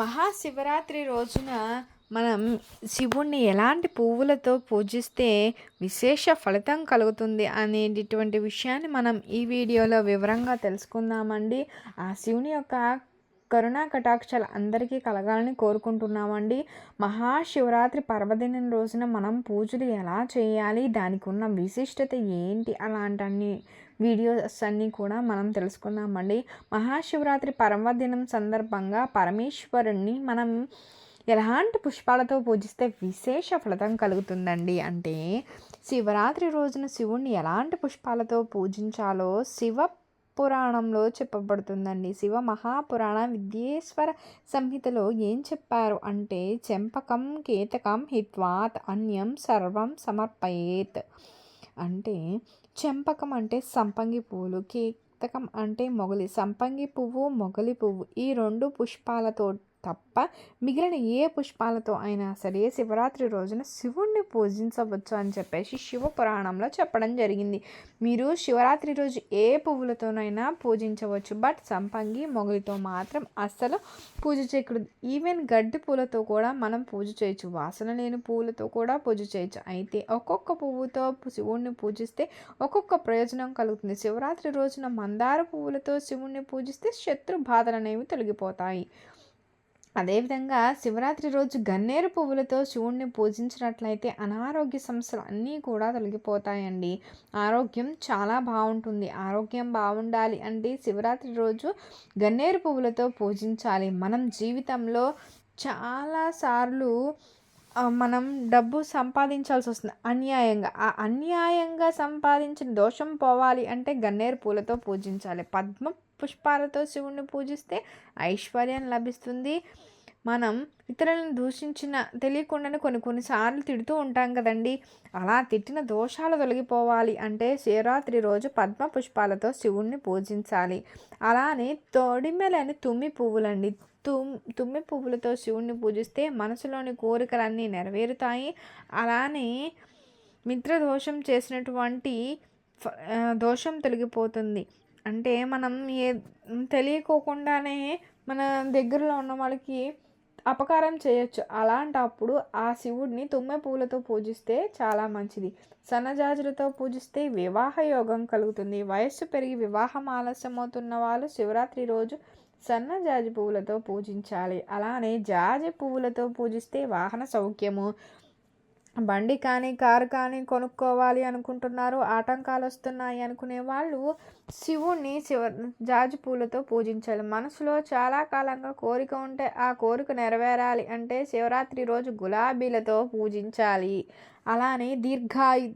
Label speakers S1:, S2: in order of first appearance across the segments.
S1: మహాశివరాత్రి రోజున మనం శివుణ్ణి ఎలాంటి పువ్వులతో పూజిస్తే విశేష ఫలితం కలుగుతుంది అనేటటువంటి విషయాన్ని మనం ఈ వీడియోలో వివరంగా తెలుసుకుందామండి. ఆ శివుని యొక్క కరుణా కటాక్షాలు అందరికీ కలగాలని కోరుకుంటున్నామండి. మహాశివరాత్రి పర్వదినం రోజున మనం పూజలు ఎలా చేయాలి? దానికి ఉన్న విశిష్టత ఏంటి? అలాంటి వీడియోస్ అన్నీ కూడా మనం తెలుసుకుందామండి. మహాశివరాత్రి పర్వదినం సందర్భంగా పరమేశ్వరుణ్ణి మనం ఎలాంటి పుష్పాలతో పూజిస్తే విశేష ఫలితం కలుగుతుందండి అంటే శివరాత్రి రోజున శివుణ్ణి ఎలాంటి పుష్పాలతో పూజించాలో శివ పురాణంలో చెప్పబడుతుందండి. శివ మహాపురాణ విద్యేశ్వర సంహితలో ఏం చెప్పారు అంటే చెంపకం కేతకం హిత్వాత్ అన్యం సర్వం సమర్పయేత్ అంటే చెంపకం అంటే సంపంగి పువ్వులు కేతకం అంటే మొగలి సంపంగి పువ్వు మొగలి పువ్వు ఈ రెండు పుష్పాలతో తప్ప మిగిలిన ఏ పుష్పాలతో అయినా సరే శివరాత్రి రోజున శివుణ్ణి పూజించవచ్చు అని చెప్పేసి శివ పురాణంలో చెప్పడం జరిగింది. మీరు శివరాత్రి రోజు ఏ పువ్వులతోనైనా పూజించవచ్చు. బట్ సంపంగి మొగలితో మాత్రం అస్సలు పూజ చేయకూడదు. ఈవెన్ గడ్డి పూలతో కూడా మనం పూజ చేయొచ్చు. వాసన లేని పువ్వులతో కూడా పూజ చేయొచ్చు. అయితే ఒక్కొక్క పువ్వుతో శివుణ్ణి పూజిస్తే ఒక్కొక్క ప్రయోజనం కలుగుతుంది. శివరాత్రి రోజున మందార పువ్వులతో శివుణ్ణి పూజిస్తే శత్రు బాధలు అనేవి తొలగిపోతాయి. అదేవిధంగా శివరాత్రి రోజు గన్నేరు పువ్వులతో శివుణ్ణి పూజించినట్లయితే అనారోగ్య సమస్యలు అన్నీ కూడా తొలగిపోతాయండి. ఆరోగ్యం చాలా బాగుంటుంది. ఆరోగ్యం బాగుండాలి అంటే శివరాత్రి రోజు గన్నేరు పువ్వులతో పూజించాలి. మనం జీవితంలో చాలాసార్లు మనం డబ్బు సంపాదించాల్సి వస్తుంది. అన్యాయంగా ఆ అన్యాయంగా సంపాదించిన దోషం పోవాలి అంటే గన్నేరు పూలతో పూజించాలి. పద్మ పుష్పాలతో శివుణ్ణి పూజిస్తే ఐశ్వర్యం లభిస్తుంది. మనం ఇతరులను దూషించిన తెలియకుండానే కొన్ని కొన్నిసార్లు తిడుతూ ఉంటాం కదండి. అలా తిట్టిన దోషాలు తొలగిపోవాలి అంటే శివరాత్రి రోజు పద్మ పుష్పాలతో శివుణ్ణి పూజించాలి. అలానే తొడిమెలని తుమ్మి పువ్వులండి. తుమ్ తుమ్మి పువ్వులతో శివుణ్ణి పూజిస్తే మనసులోని కోరికలన్నీ నెరవేరుతాయి. అలానే మిత్రదోషం చేసినటువంటి దోషం తొలగిపోతుంది. అంటే మనం ఏ తెలియకోకుండానే మన దగ్గరలో ఉన్న వాళ్ళకి అపకారం చేయొచ్చు. అలాంటప్పుడు ఆ శివుడిని తుమ్మె పూలతో పూజిస్తే చాలా మంచిది. సన్నజాజులతో పూజిస్తే వివాహ యోగం కలుగుతుంది. వయస్సు పెరిగి వివాహం ఆలస్యమవుతున్న వాళ్ళు శివరాత్రి రోజు సన్న జాజి పువ్వులతో పూజించాలి. అలానే జాజి పువ్వులతో పూజిస్తే వాహన సౌఖ్యము బండి కానీ కారు కానీ కొనుక్కోవాలి అనుకుంటున్నారు. ఆటంకాలు వస్తున్నాయి అనుకునే వాళ్ళు శివుణ్ణి శివ జాజి పూలతో పూజించాలి. మనసులో చాలా కాలంగా కోరిక ఉంటే ఆ కోరిక నెరవేరాలి అంటే శివరాత్రి రోజు గులాబీలతో పూజించాలి. అలానే దీర్ఘాయు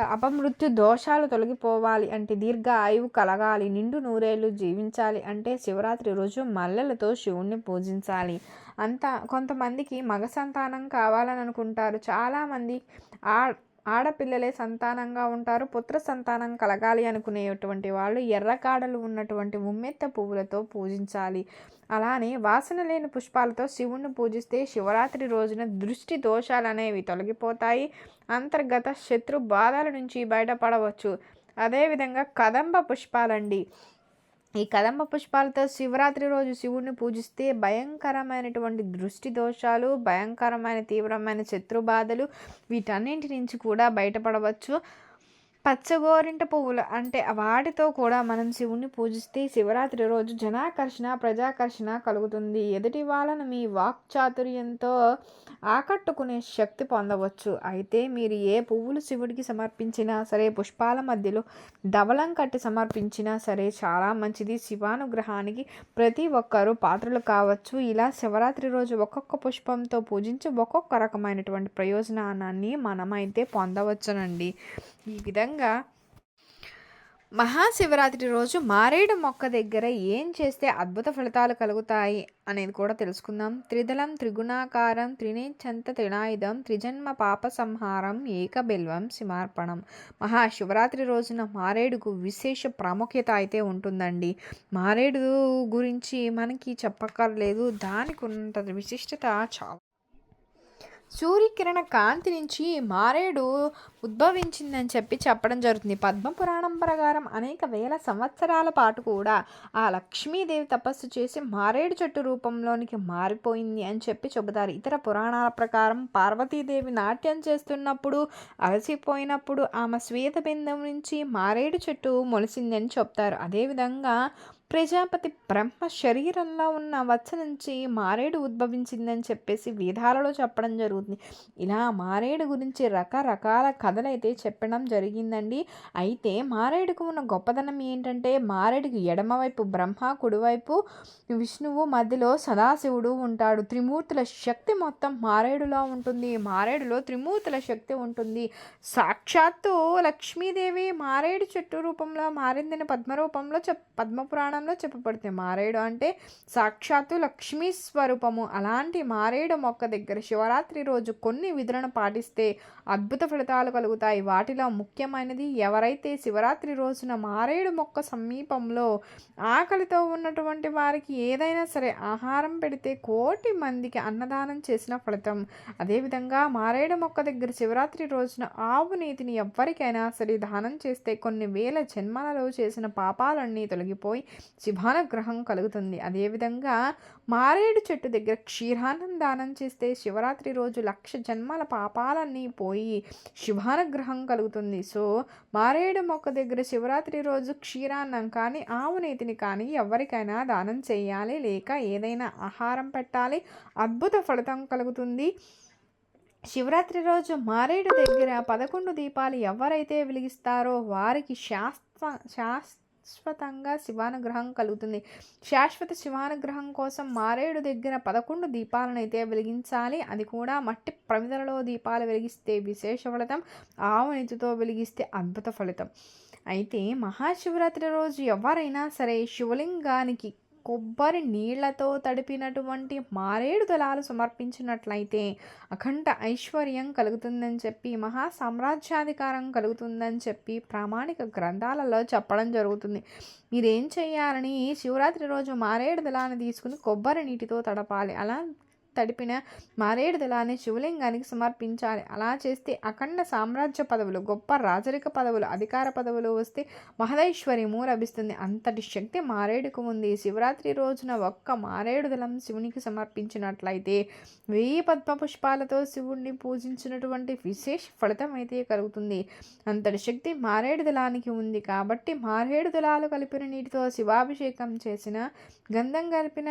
S1: అపమృత్యు దోషాలు తొలగిపోవాలి అంటే దీర్ఘ ఆయువు కలగాలి నిండు నూరేళ్ళు జీవించాలి అంటే శివరాత్రి రోజు మల్లెలతో శివుణ్ణి పూజించాలి. అంత కొంతమందికి మగ సంతానం కావాలని అనుకుంటారు. చాలామంది ఆ ఆడపిల్లలే సంతానంగా ఉంటారు పుత్ర సంతానం కలగాలి అనుకునేటువంటి వాళ్ళు ఎర్రకాడలు ఉన్నటువంటి ఉమ్మెత్త పువ్వులతో పూజించాలి. అలానే వాసన లేని పుష్పాలతో శివుణ్ణి పూజిస్తే శివరాత్రి రోజున దృష్టి దోషాలు అనేవి తొలగిపోతాయి. అంతర్గత శత్రు బాధల నుంచి బయటపడవచ్చు. అదేవిధంగా కదంబ పుష్పాలండి. ఈ కదంబ పుష్పాలతో శివరాత్రి రోజు శివుడిని పూజిస్తే భయంకరమైనటువంటి దృష్టి దోషాలు భయంకరమైన తీవ్రమైన శత్రు బాధలు వీటన్నింటి నుంచి కూడా బయటపడవచ్చు. పచ్చగోరింట పువ్వులు అంటే వాటితో కూడా మనం శివుణ్ణి పూజిస్తే శివరాత్రి రోజు జనాకర్షణ ప్రజాకర్షణ కలుగుతుంది. ఎదుటి వాళ్ళను మీ వాక్ చాతుర్యంతో ఆకట్టుకునే శక్తి పొందవచ్చు. అయితే మీరు ఏ పువ్వులు శివుడికి సమర్పించినా సరే పుష్పాల మధ్యలో దవలం కట్టి సమర్పించినా సరే చాలా మంచిది. శివానుగ్రహానికి ప్రతి ఒక్కరూ పాత్రలు కావచ్చు. ఇలా శివరాత్రి రోజు ఒక్కొక్క పుష్పంతో పూజించి ఒక్కొక్క రకమైనటువంటి ప్రయోజనాన్ని మనమైతే పొందవచ్చునండి. ఈ విధంగా మహాశివరాత్రి రోజు మారేడు మొక్క దగ్గర ఏం చేస్తే అద్భుత ఫలితాలు కలుగుతాయి అనేది కూడా తెలుసుకుందాం. త్రిదళం త్రిగుణాకారం త్రినేచ్చంత త్రినాయుధం త్రిజన్మ పాప సంహారం ఏకబిల్వం సిమార్పణం మహాశివరాత్రి రోజున మారేడుకు విశేష ప్రాముఖ్యత అయితే ఉంటుందండి. మారేడు గురించి మనకి చెప్పక్కర్లేదు. దానికి ఉన్నంత విశిష్టత చాలా. సూర్యకిరణ కాంతి నుంచి మారేడు ఉద్భవించిందని చెప్పి చెప్పడం జరుగుతుంది. పద్మపురాణం ప్రకారం అనేక వేల సంవత్సరాల పాటు కూడా ఆ లక్ష్మీదేవి తపస్సు చేసి మారేడు చెట్టు రూపంలోనికి మారిపోయింది అని చెప్పి చెబుతారు. ఇతర పురాణాల ప్రకారం పార్వతీదేవి నాట్యం చేస్తున్నప్పుడు అలసిపోయినప్పుడు ఆమె శ్వేత బిందం నుంచి మారేడు చెట్టు మొలిసిందని చెప్తారు. అదేవిధంగా ప్రజాపతి బ్రహ్మ శరీరంలో ఉన్న వత్స నుంచి మారేడు ఉద్భవించిందని చెప్పేసి వేదాలలో చెప్పడం జరుగుతుంది. ఇలా మారేడు గురించి రకరకాల కథలు అయితే చెప్పడం జరిగిందండి. అయితే మారేడుకు ఉన్న గొప్పదనం ఏంటంటే మారేడుకి ఎడమవైపు బ్రహ్మ కుడివైపు విష్ణువు మధ్యలో సదాశివుడు ఉంటాడు. త్రిమూర్తుల శక్తి మొత్తం మారేడులో ఉంటుంది. మారేడులో త్రిమూర్తుల శక్తి ఉంటుంది. సాక్షాత్తు లక్ష్మీదేవి మారేడు చెట్టు రూపంలో మారిందని పద్మరూపంలో చెప్ పద్మపురాణం పురాణంలో చెప్పబడుతుంది. మారేడు అంటే సాక్షాత్తు లక్ష్మీ స్వరూపము. అలాంటి మారేడు మొక్క దగ్గర శివరాత్రి రోజు కొన్ని విధులను పాటిస్తే అద్భుత ఫలితాలు కలుగుతాయి. వాటిలో ముఖ్యమైనది ఎవరైతే శివరాత్రి రోజున మారేడు మొక్క సమీపంలో ఆకలితో ఉన్నటువంటి వారికి ఏదైనా సరే ఆహారం పెడితే కోటి మందికి అన్నదానం చేసిన ఫలితం. అదేవిధంగా మారేడు మొక్క దగ్గర శివరాత్రి రోజున ఆవు నీతిని ఎవ్వరికైనా సరే దానం చేస్తే కొన్ని వేల జన్మలలో చేసిన పాపాలన్నీ తొలగిపోయి శుభానుగ్రహం కలుగుతుంది. అదేవిధంగా మారేడు చెట్టు దగ్గర క్షీరాన్నం దానం చేస్తే శివరాత్రి రోజు లక్ష జన్మల పాపాలన్నీ పోయి శుభానుగ్రహం కలుగుతుంది. సో మారేడు మొక్క దగ్గర శివరాత్రి రోజు క్షీరాన్నం కానీ ఆవు నేతిని కానీ ఎవరికైనా దానం చేయాలి. లేక ఏదైనా ఆహారం పెట్టాలి. అద్భుత ఫలితం కలుగుతుంది. శివరాత్రి రోజు మారేడు దగ్గర పదకొండు దీపాలు ఎవరైతే వెలిగిస్తారో వారికి శాస్త్ర శాస్త్ర శాశ్వతంగా శివానుగ్రహం కలుగుతుంది. శాశ్వత శివానుగ్రహం కోసం మారేడు దగ్గర పదకొండు దీపాలను అయితే వెలిగించాలి. అది కూడా మట్టి ప్రమిదలలో దీపాలు వెలిగిస్తే విశేష ఫలితం ఆవు నెత్తితో వెలిగిస్తే అద్భుత ఫలితం. అయితే మహాశివరాత్రి రోజు ఎవరైనా సరే శివలింగానికి కొబ్బరి నీళ్ళతో తడిపినటువంటి మారేడు దళాలు సమర్పించినట్లయితే అఖండ ఐశ్వర్యం కలుగుతుందని చెప్పి మహా సామ్రాజ్యాధికారం కలుగుతుందని చెప్పి ప్రామాణిక గ్రంథాలలో చెప్పడం జరుగుతుంది. మీరేం చేయాలని శివరాత్రి రోజు మారేడు దళాన్ని తీసుకుని కొబ్బరి నీటితో తడపాలి. అలా తడిపిన మారేడుదలాన్ని శివలింగానికి సమర్పించాలి. అలా చేస్తే అఖండ సామ్రాజ్య పదవులు గొప్ప రాజరిక పదవులు అధికార పదవులు వస్తే మహదైశ్వర్యము లభిస్తుంది. అంతటి శక్తి మారేడుకు ఉంది. శివరాత్రి రోజున ఒక్క మారేడు దళం శివునికి సమర్పించినట్లయితే వెయ్యి పద్మ పుష్పాలతో శివుణ్ణి పూజించినటువంటి విశేష ఫలితం అయితే కలుగుతుంది. అంతటి శక్తి మారేడుదలానికి ఉంది. కాబట్టి మారేడుదలాలు కలిపిన నీటితో శివాభిషేకం చేసిన గంధం కలిపిన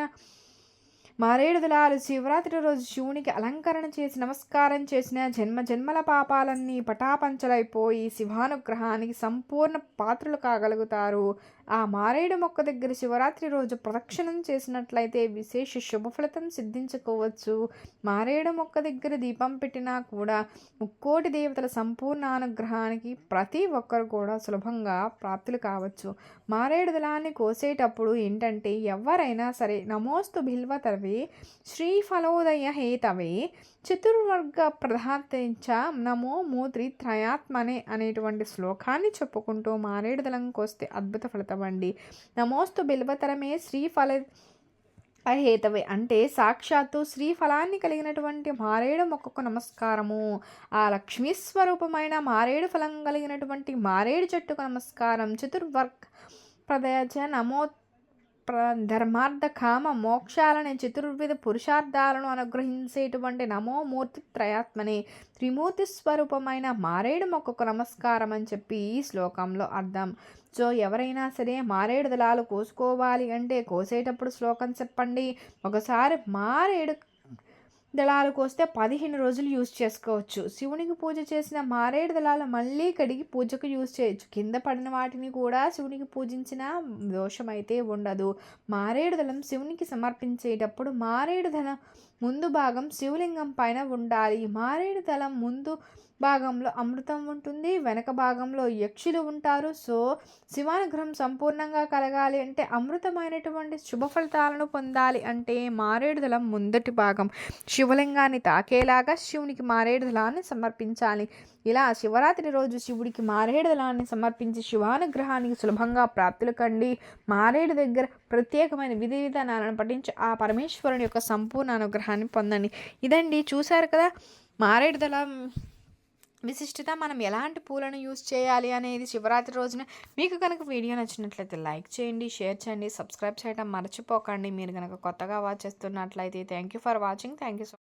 S1: మారేడు శివరాత్రి రోజు శివునికి అలంకరణ చేసి నమస్కారం చేసిన జన్మ జన్మల పాపాలన్నీ పటాపంచలైపోయి శివానుగ్రహానికి సంపూర్ణ పాత్రలు కాగలుగుతారు. ఆ మారేడు మొక్క దగ్గర శివరాత్రి రోజు ప్రదక్షిణం చేసినట్లయితే విశేష శుభ ఫలితం సిద్ధించుకోవచ్చు. మారేడు మొక్క దగ్గర దీపం పెట్టినా కూడా ముక్కోటి దేవతల సంపూర్ణ అనుగ్రహానికి ప్రతి ఒక్కరు కూడా సులభంగా ప్రాప్తులు కావచ్చు. మారేడు దళాన్ని కోసేటప్పుడు ఏంటంటే ఎవరైనా సరే నమోస్తు బిల్వతవే శ్రీఫలోదయ హేతవే చతుర్వర్గ ప్రధాతించ నమో మూత్రి త్రయాత్మనే అనేటువంటి శ్లోకాన్ని చెప్పుకుంటూ మారేడు దళం కోస్తే అద్భుత ఫలితం అండి నమోస్తు బిల్వతరమే శ్రీఫల అహేతవే అంటే సాక్షాత్తు శ్రీఫలాన్ని కలిగినటువంటి మారేడు మొక్కకు నమస్కారము. ఆ లక్ష్మీ స్వరూపమైన మారేడు ఫలం కలిగినటువంటి మారేడు చెట్టుకు నమస్కారం. చతుర్వర్గ ప్రదయచ నమో ధర్మార్థ కామ మోక్షాలని చతుర్విధ పురుషార్థాలను అనుగ్రహించేటువంటి నమోమూర్తి త్రయాత్మని త్రిమూర్తి స్వరూపమైన మారేడు మొక్కకు నమస్కారం అని చెప్పి ఈ శ్లోకంలో అర్థం. సో ఎవరైనా సరే మారేడు దళాలు కోసుకోవాలి అంటే కోసేటప్పుడు శ్లోకం చెప్పండి. ఒకసారి మారేడు దళాలు వస్తే పదిహేను రోజులు యూజ్ చేసుకోవచ్చు. శివునికి పూజ చేసిన మారేడు దళాలు మళ్ళీ కడిగి పూజకు యూజ్ చేయొచ్చు. కింద పడిన వాటిని కూడా శివునికి పూజించిన దోషం అయితే ఉండదు. మారేడు దళం శివునికి సమర్పించేటప్పుడు మారేడు దళం ముందు భాగం శివలింగం పైన ఉండాలి. మారేడు దళం ముందు భాగంలో అమృతం ఉంటుంది వెనక భాగంలో యక్షులు ఉంటారు. సో శివానుగ్రహం సంపూర్ణంగా కలగాలి అంటే అమృతమైనటువంటి శుభ ఫలితాలను పొందాలి అంటే మారేడుదలం ముందటి భాగం. శివలింగాన్ని తాకేలాగా శివునికి మారేడుదలాన్ని సమర్పించాలి. ఇలా శివరాత్రి రోజు శివుడికి మారేడుదలాన్ని సమర్పించి శివానుగ్రహానికి సులభంగా ప్రాప్తులు కండి. మారేడు దగ్గర ప్రత్యేకమైన విధి విధానాలను పఠించి ఆ పరమేశ్వరుని యొక్క సంపూర్ణ అనుగ్రహాన్ని పొందండి. ఇదండి చూశారు కదా? మారేడుదల విశిష్టత మనం ఎలాంటి పూలను యూస్ చేయాలి అనేది శివరాత్రి రోజున మీకు కనుక వీడియో నచ్చినట్లయితే లైక్ చేయండి షేర్ చేయండి సబ్స్క్రైబ్ చేయడం మర్చిపోకండి. మీరు కనుక కొత్తగా వాచ్ చేస్తున్నట్లయితే thank you for watching thank you so